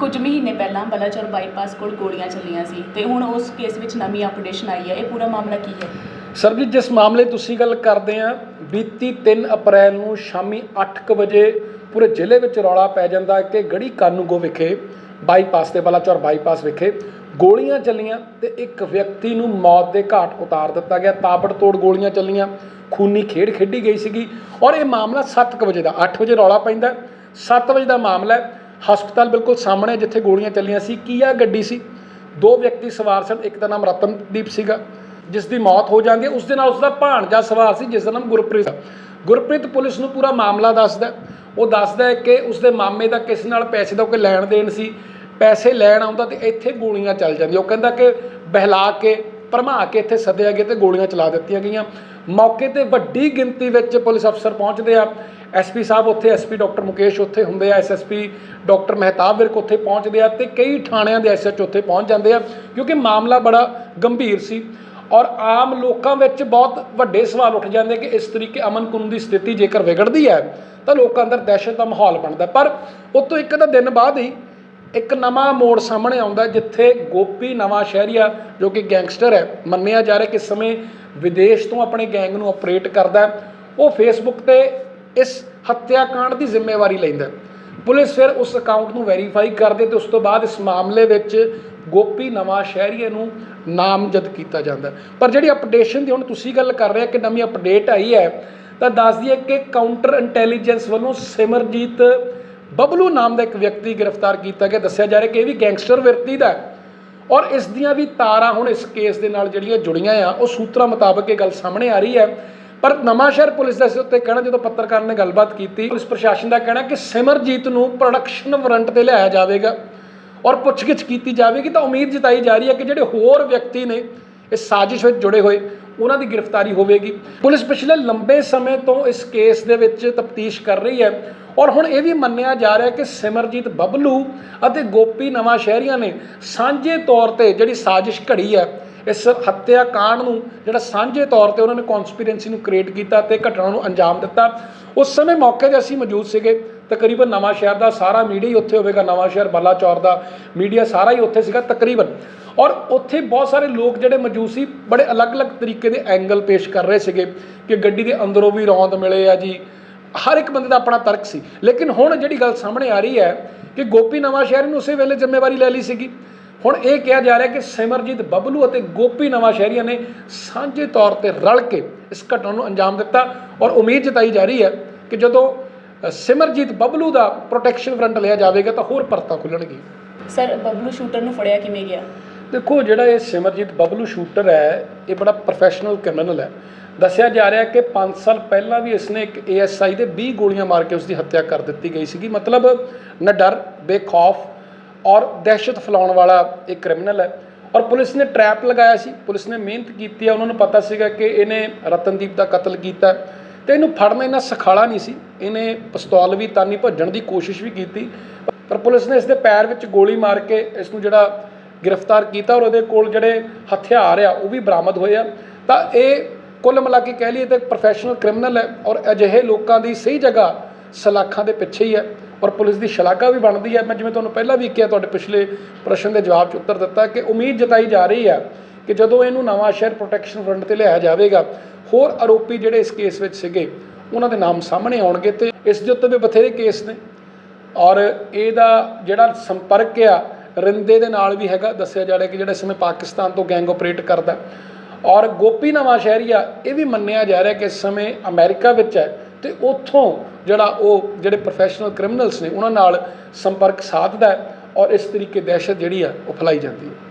ਕੁਝ ਮਹੀਨੇ ਪਹਿਲਾਂ ਬਲਾਚੌਰ ਬਾਈਪਾਸ ਕੋਲ ਗੋਲੀਆਂ ਚੱਲੀਆਂ ਸੀ ਤੇ ਹੁਣ ਉਸ ਕੇਸ ਵਿੱਚ ਨਵੀਂ ਅਪਡੇਸ਼ਨ ਆਈ ਹੈ। ਇਹ ਪੂਰਾ ਮਾਮਲਾ ਕੀ ਹੈ? ਸਰਬਜੀਤ, ਜਿਸ ਮਾਮਲੇ ਤੁਸੀਂ ਗੱਲ ਕਰਦੇ ਆ ਬੀਤੀ 3 ਅਪ੍ਰੈਲ ਨੂੰ ਸ਼ਾਮੀ 8:00 ਵਜੇ ਪੂਰੇ ਜ਼ਿਲ੍ਹੇ ਵਿੱਚ ਰੌਲਾ ਪੈ ਜਾਂਦਾ ਕਿ ਗੜੀ ਕਾਨੂੰਗੋ ਵਿਖੇ, ਬਾਈਪਾਸ ਤੇ ਬਲਾਚੌਰ ਬਾਈਪਾਸ ਵਿਖੇ ਗੋਲੀਆਂ ਚੱਲੀਆਂ ਤੇ ਇੱਕ ਵਿਅਕਤੀ ਨੂੰ ਮੌਤ ਦੇ ਘਾਟ ਉਤਾਰ ਦਿੱਤਾ ਗਿਆ। ਤਾਬੜਤੋੜ ਗੋਲੀਆਂ ਚੱਲੀਆਂ, ਖੂਨੀ ਖੇਡ ਖੇਡੀ ਗਈ ਸੀਗੀ ਔਰ ਇਹ ਮਾਮਲਾ 7:00 ਵਜੇ ਦਾ 8 ਵਜੇ ਰੌਲਾ ਪੈਂਦਾ 7 ਵਜੇ ਦਾ ਮਾਮਲਾ ਹੈ। ਹਸਪਤਾਲ ਬਿਲਕੁਲ ਸਾਹਮਣੇ ਜਿੱਥੇ ਗੋਲੀਆਂ ਚੱਲੀਆਂ ਸੀ ਕੀਆ ਗੱਡੀ ਸੀ? ਦੋ ਵਿਅਕਤੀ ਸਵਾਰ ਸਨ, ਇੱਕ ਦਾ ਨਾਮ ਰਤਨਦੀਪ ਸੀਗਾ, ਜਿਸ ਦੀ ਮੌਤ ਹੋ ਜਾਂਦੀ ਹੈ। ਉਸ ਦੇ ਨਾਲ ਉਸ ਦਾ ਭਾਣਜਾ ਸਵਾਰ ਸੀ, ਜਿਸ ਦਾ ਨਾਮ ਗੁਰਪ੍ਰੀਤ ਗੁਰਪ੍ਰੀਤ ਪੁਲਿਸ ਨੂੰ ਪੂਰਾ ਮਾਮਲਾ ਦੱਸਦਾ ਉਹ ਦੱਸਦਾ ਹੈ ਕਿ ਉਸ ਦੇ ਮਾਮੇ ਦਾ ਕਿਸ ਨਾਲ ਪੈਸੇ ਦਾ ਕੋਈ ਲੈਣ ਦੇਣ ਸੀ, ਪੈਸੇ ਲੈਣ ਆਉਂਦਾ ਤੇ ਇੱਥੇ ਗੋਲੀਆਂ ਚੱਲ ਜਾਂਦੀਆਂ। ਉਹ ਕਹਿੰਦਾ ਕਿ ਬਹਿਲਾ ਕੇ ਭਰਮਾ ਕੇ ਇੱਥੇ ਸੱਦਿਆ ਗਿਆ ਤੇ ਗੋਲੀਆਂ ਚਲਾ ਦਿੱਤੀਆਂ ਗਈਆਂ। ਮੌਕੇ ਤੇ ਵੱਡੀ ਗਿਣਤੀ ਵਿੱਚ ਪੁਲਿਸ ਅਫਸਰ ਪਹੁੰਚਦੇ ਆ। ਐਸਪੀ ਸਾਹਿਬ ਉੱਥੇ ਐਸਪੀ ਡਾਕਟਰ ਮੁਕੇਸ਼ ਉੱਥੇ ਹੁੰਦੇ ਆ। ਐਸਐਸਪੀ ਡਾਕਟਰ ਮਹਿਤਾਬ ਵਿਰਕ ਉੱਥੇ ਪਹੁੰਚਦੇ ਆ ਤੇ ਕਈ ਥਾਣਿਆਂ ਦੇ ਐਸਐਚ ਉੱਥੇ ਪਹੁੰਚ ਜਾਂਦੇ ਆ, ਕਿਉਂਕਿ ਮਾਮਲਾ ਬੜਾ ਗੰਭੀਰ ਸੀ। ਔਰ ਆਮ ਲੋਕਾਂ ਵਿੱਚ ਬਹੁਤ ਵੱਡੇ ਸਵਾਲ ਉੱਠ ਜਾਂਦੇ ਕਿ ਇਸ ਤਰੀਕੇ ਅਮਨ ਕਾਨੂੰਨ ਦੀ ਸਥਿਤੀ ਜੇਕਰ ਵਿਗੜਦੀ ਹੈ, ਤਾਂ ਲੋਕਾਂ ਅੰਦਰ ਦਹਿਸ਼ਤ ਦਾ ਮਾਹੌਲ ਬਣਦਾ। ਪਰ ਉਸ ਤੋਂ ਇੱਕ ਅੱਧਾ ਦਿਨ ਬਾਅਦ ਹੀ ਇੱਕ ਨਵਾਂ ਮੋੜ ਸਾਹਮਣੇ ਆਉਂਦਾ ਜਿੱਥੇ ਗੋਪੀ ਨਵਾਂ ਸ਼ਹਿਰੀਆ ਜੋ ਕਿ ਗੈਂਗਸਟਰ ਹੈ। ਮੰਨਿਆ ਜਾ ਰਿਹਾ ਕਿ ਸਮੇਂ ਵਿਦੇਸ਼ ਤੋਂ ਆਪਣੇ ਗੈਂਗ ਨੂੰ ਆਪਰੇਟ ਕਰਦਾ ਉਹ ਫੇਸਬੁੱਕ ਤੇ ਇਸ ਹੱਤਿਆਕਾਂਡ ਦੀ ਜ਼ਿੰਮੇਵਾਰੀ ਲੈਂਦਾ ਪੁਲਿਸ ਫਿਰ ਉਸ ਅਕਾਊਂਟ ਨੂੰ ਵੈਰੀਫਾਈ ਕਰਦੇ ਤੇ ਉਸ ਤੋਂ ਬਾਅਦ ਇਸ ਮਾਮਲੇ ਵਿੱਚ ਗੋਪੀ ਨਵਾਂ ਸ਼ਹਿਰੀਏ ਨੂੰ ਨਾਮਜ਼ਦ ਕੀਤਾ ਜਾਂਦਾ ਪਰ ਜਿਹੜੀ ਅਪਡੇਸ਼ਨ ਦੀ ਹੁਣ ਤੁਸੀਂ ਗੱਲ ਕਰ ਰਹੇ ਕਿ ਨਵੀਂ ਅਪਡੇਟ ਆਈ ਹੈ, ਤਾਂ ਦੱਸਦੀ ਹੈ ਕਿ ਕਾਊਂਟਰ ਇੰਟੈਲੀਜੈਂਸ ਵੱਲੋਂ ਸਿਮਰਜੀਤ ਬਬਲੂ ਨਾਮ ਦਾ ਇੱਕ ਵਿਅਕਤੀ ਗ੍ਰਿਫਤਾਰ ਕੀਤਾ ਗਿਆ। ਦੱਸਿਆ ਜਾ ਰਿਹਾ ਕਿ ਇਹ ਵੀ ਗੈਂਗਸਟਰ ਵਿਅਕਤੀ ਦਾ ਔਰ ਇਸ ਦੀਆਂ ਵੀ ਤਾਰਾਂ ਹੁਣ ਇਸ ਕੇਸ ਦੇ ਨਾਲ ਜਿਹੜੀਆਂ ਜੁੜੀਆਂ ਆ, ਉਹ ਸੂਤਰਾਂ ਮੁਤਾਬਕ ਇਹ ਗੱਲ ਸਾਹਮਣੇ ਆ ਰਹੀ ਹੈ। ਪਰ ਨਵਾਂਸ਼ਹਿਰ ਪੁਲਿਸ ਦਾ ਇਸ ਉੱਤੇ ਕਹਿਣਾ, ਜਦੋਂ ਪੱਤਰਕਾਰ ਨੇ ਗੱਲਬਾਤ ਕੀਤੀ, ਪੁਲਿਸ ਪ੍ਰਸ਼ਾਸਨ ਦਾ ਕਹਿਣਾ ਕਿ ਸਿਮਰਜੀਤ ਨੂੰ ਪ੍ਰੋਡਕਸ਼ਨ ਵਾਰੰਟ ਤੇ ਲਿਆਇਆ ਜਾਵੇਗਾ। ਔਰ ਪੁੱਛਗਿੱਛ ਕੀਤੀ ਜਾਵੇਗੀ ਤਾਂ ਉਮੀਦ ਜਤਾਈ ਜਾ ਰਹੀ ਹੈ ਕਿ ਜਿਹੜੇ ਹੋਰ ਵਿਅਕਤੀ ਨੇ ਇਸ ਸਾਜ਼ਿਸ਼ ਵਿੱਚ ਜੁੜੇ ਹੋਏ, ਉਹਨਾਂ ਦੀ ਗ੍ਰਿਫਤਾਰੀ ਹੋਵੇਗੀ। ਪੁਲਿਸ ਪਿਛਲੇ ਲੰਬੇ ਸਮੇਂ ਤੋਂ ਇਸ ਕੇਸ ਦੇ ਵਿੱਚ ਤਫਤੀਸ਼ ਕਰ ਰਹੀ ਹੈ। ਔਰ ਹੁਣ ਇਹ ਵੀ ਮੰਨਿਆ ਜਾ ਰਿਹਾ ਕਿ ਸਿਮਰਜੀਤ ਬੱਬਲੂ ਅਤੇ ਗੋਪੀ ਨਵਾਂ ਸ਼ਹਿਰੀਆਂ ਨੇ ਸਾਂਝੇ ਤੌਰ ਤੇ ਜਿਹੜੀ ਸਾਜ਼ਿਸ਼ ਘੜੀ ਹੈ, ਇਸ ਹੱਤਿਆ ਕਾਂਡ ਨੂੰ ਜਿਹੜਾ ਸਾਂਝੇ ਤੌਰ ਤੇ ਉਹਨਾਂ ਨੇ ਕਨਸਪੀਰੈਂਸੀ ਨੂੰ ਕ੍ਰੀਏਟ ਕੀਤਾ ਤੇ ਘਟਨਾ ਨੂੰ ਅੰਜਾਮ ਦਿੱਤਾ, ਉਸ ਸਮੇਂ ਮੌਕੇ ਤੇ ਅਸੀਂ ਮੌਜੂਦ ਸੀਗੇ। ਤਕਰੀਬਨ ਨਵਾਂ ਸ਼ਹਿਰ ਦਾ ਸਾਰਾ ਮੀਡੀਆ ਹੀ ਉੱਥੇ ਹੋਵੇਗਾ, ਨਵਾਂ ਸ਼ਹਿਰ ਬਲਾਚੌਰ ਦਾ ਮੀਡੀਆ ਸਾਰਾ ਹੀ ਉੱਥੇ ਸੀਗਾ ਤਕਰੀਬਨ। ਔਰ ਉੱਥੇ ਬਹੁਤ ਸਾਰੇ ਲੋਕ ਜਿਹੜੇ ਮੌਜੂਦ ਸੀ, ਬੜੇ ਅਲੱਗ-ਅਲੱਗ ਤਰੀਕੇ ਦੇ ਐਂਗਲ ਪੇਸ਼ ਕਰ ਰਹੇ ਸੀਗੇ ਕਿ ਗੱਡੀ ਦੇ ਅੰਦਰੋਂ ਵੀ ਰੌਂਦ ਮਿਲੇ ਆ ਜੀ ਹਰ ਇੱਕ ਬੰਦੇ ਦਾ ਆਪਣਾ ਤਰਕ ਸੀ। ਲੇਕਿਨ ਹੁਣ ਜਿਹੜੀ ਗੱਲ ਸਾਹਮਣੇ ਆ ਰਹੀ ਹੈ ਕਿ ਗੋਪੀ ਨਵਾਂ ਸ਼ਹਿਰ ਨੂੰ ਉਸੇ ਵੇਲੇ ਜ਼ਿੰਮੇਵਾਰੀ ਲੈ ਲਈ ਸੀਗੀ। ਹੁਣ ਇਹ ਕਿਹਾ ਜਾ ਰਿਹਾ ਕਿ ਸਿਮਰਜੀਤ ਬਬਲੂ ਅਤੇ ਗੋਪੀ ਨਵਾਂ ਸ਼ਹਿਰੀਆਂ ਨੇ ਸਾਂਝੇ ਤੌਰ ਤੇ ਰਲ ਕੇ ਇਸ ਘਟਨਾ ਨੂੰ ਅੰਜਾਮ ਦਿੱਤਾ ਔਰ ਉਮੀਦ ਜਤਾਈ ਜਾ ਰਹੀ ਹੈ ਕਿ ਜਦੋਂ ਸਿਮਰਜੀਤ ਬਬਲੂ ਦਾ ਪ੍ਰੋਟੈਕਸ਼ਨ ਫਰੰਟ ਲਿਆ ਜਾਵੇਗਾ ਤਾਂ ਹੋਰ ਪਰਤਾਂ ਖੁੱਲਣਗੀਆਂ। ਸਰ, ਬਬਲੂ ਸ਼ੂਟਰ ਨੂੰ ਫੜਿਆ ਕਿਵੇਂ ਗਿਆ? ਦੇਖੋ, ਜਿਹੜਾ ਇਹ ਸਿਮਰਜੀਤ ਬਬਲੂ ਸ਼ੂਟਰ ਹੈ, ਇਹ ਬੜਾ ਪ੍ਰੋਫੈਸ਼ਨਲ ਕ੍ਰਿਮੀਨਲ ਹੈ। ਦੱਸਿਆ ਜਾ ਰਿਹਾ ਕਿ 5 ਸਾਲ ਪਹਿਲਾਂ ਵੀ ਇਸਨੇ ਇੱਕ ਏਐਸਆਈ ਦੇ 20 ਗੋਲੀਆਂ ਮਾਰ ਕੇ ਉਸਦੀ ਹੱਤਿਆ ਕਰ ਦਿੱਤੀ ਗਈ ਸੀਗੀ। ਮਤਲਬ ਨਡਰ, ਬੇਖੌਫ ਔਰ ਦਹਿਸ਼ਤ ਫੈਲਾਉਣ ਵਾਲਾ ਇਹ ਕ੍ਰਿਮੀਨਲ ਹੈ। ਔਰ ਪੁਲਿਸ ਨੇ ਟਰੈਪ ਲਗਾਇਆ ਸੀ। ਪੁਲਿਸ ਨੇ ਮਿਹਨਤ ਕੀਤੀ ਹੈ। ਉਹਨਾਂ ਨੂੰ ਪਤਾ ਸੀਗਾ ਕਿ ਇਹਨੇ ਰਤਨਦੀਪ ਦਾ ਕਤਲ ਕੀਤਾ। ਹੈ ਤੇ ਇਹਨੂੰ ਫੜਨਾ ਇੰਨਾ ਸਖਾਲਾ ਨਹੀਂ ਸੀ। ਇਹਨੇ ਪਿਸਤੌਲ ਵੀ, ਤਾਨੀ ਭੱਜਣ ਦੀ ਕੋਸ਼ਿਸ਼ ਵੀ ਕੀਤੀ। ਪਰ ਪੁਲਿਸ ਨੇ ਇਸ ਦੇ ਪੈਰ ਵਿੱਚ ਗੋਲੀ ਮਾਰ ਕੇ ਇਸ ਨੂੰ ਜਿਹੜਾ ਗ੍ਰਿਫਤਾਰ ਕੀਤਾ ਔਰ ਉਹਦੇ ਕੋਲ ਜਿਹੜੇ ਹਥਿਆਰ ਆ, ਉਹ ਵੀ ਬਰਾਮਦ ਹੋਏ ਆ। ਤਾਂ ਇਹ ਕੁੱਲ ਮਿਲਾ ਕੇ ਕਹਿ ਲਈਏ ਤਾਂ ਪ੍ਰੋਫੈਸ਼ਨਲ ਕ੍ਰਿਮੀਨਲ ਹੈ ਔਰ ਅਜਿਹੇ ਲੋਕਾਂ ਦੀ ਸਹੀ ਜਗ੍ਹਾ ਸਲਾਖਾਂ ਦੇ ਪਿੱਛੇ ਹੀ ਹੈ ਔਰ ਪੁਲਿਸ ਦੀ ਸ਼ਲਾਘਾ ਵੀ ਬਣਦੀ ਹੈ। ਮੈਂ ਜਿਵੇਂ ਤੁਹਾਨੂੰ ਪਹਿਲਾਂ ਵੀ ਕਿਹਾ, ਤੁਹਾਡੇ ਪਿਛਲੇ ਪ੍ਰਸ਼ਨ ਦੇ ਜਵਾਬ 'ਚ ਉੱਤਰ ਦਿੱਤਾ ਕਿ ਉਮੀਦ ਜਤਾਈ ਜਾ ਰਹੀ ਹੈ ਕਿ ਜਦੋਂ ਇਹਨੂੰ ਨਵਾਂ ਸ਼ਹਿਰ ਪ੍ਰੋਟੈਕਸ਼ਨ ਫਰੰਟ ਤੇ ਲਿਆਇਆ ਜਾਵੇਗਾ, ਹੋਰ ਆਰੋਪੀ ਜਿਹੜੇ ਇਸ ਕੇਸ ਵਿੱਚ ਸੀਗੇ, ਉਹਨਾਂ ਦੇ ਨਾਮ ਸਾਹਮਣੇ ਆਉਣਗੇ ਤੇ ਇਸ ਦੇ ਉੱਤੇ ਵੀ ਬਥੇਰੇ ਕੇਸ ਨੇ। ਔਰ ਇਹਦਾ ਜਿਹੜਾ ਸੰਪਰਕ ਆ ਰਿੰਦੇ ਦੇ ਨਾਲ ਵੀ ਹੈਗਾ, ਦੱਸਿਆ ਜਾ ਰਿਹਾ ਕਿ ਜਿਹੜਾ ਇਸ ਸਮੇਂ ਪਾਕਿਸਤਾਨ ਤੋਂ ਗੈਂਗ ਆਪਰੇਟ ਕਰਦਾ ਔਰ ਗੋਪੀ ਨਵਾਂ ਸ਼ਹਿਰੀਆ ਇਹ ਵੀ ਮੰਨਿਆ ਜਾ ਰਿਹਾ ਕਿ ਇਸ ਸਮੇਂ ਅਮਰੀਕਾ ਵਿੱਚ ਹੈ ਤੇ ਉੱਥੋਂ ਜਿਹੜਾ ਉਹ ਜਿਹੜੇ ਪ੍ਰੋਫੈਸ਼ਨਲ ਕ੍ਰਿਮੀਨਲਸ ਨੇ, ਉਹਨਾਂ ਨਾਲ ਸੰਪਰਕ ਸਾਧਦਾ ਔਰ ਇਸ ਤਰੀਕੇ ਦਹਿਸ਼ਤ ਜਿਹੜੀ ਆ, ਉਹ ਫੈਲਾਈ ਜਾਂਦੀ ਹੈ।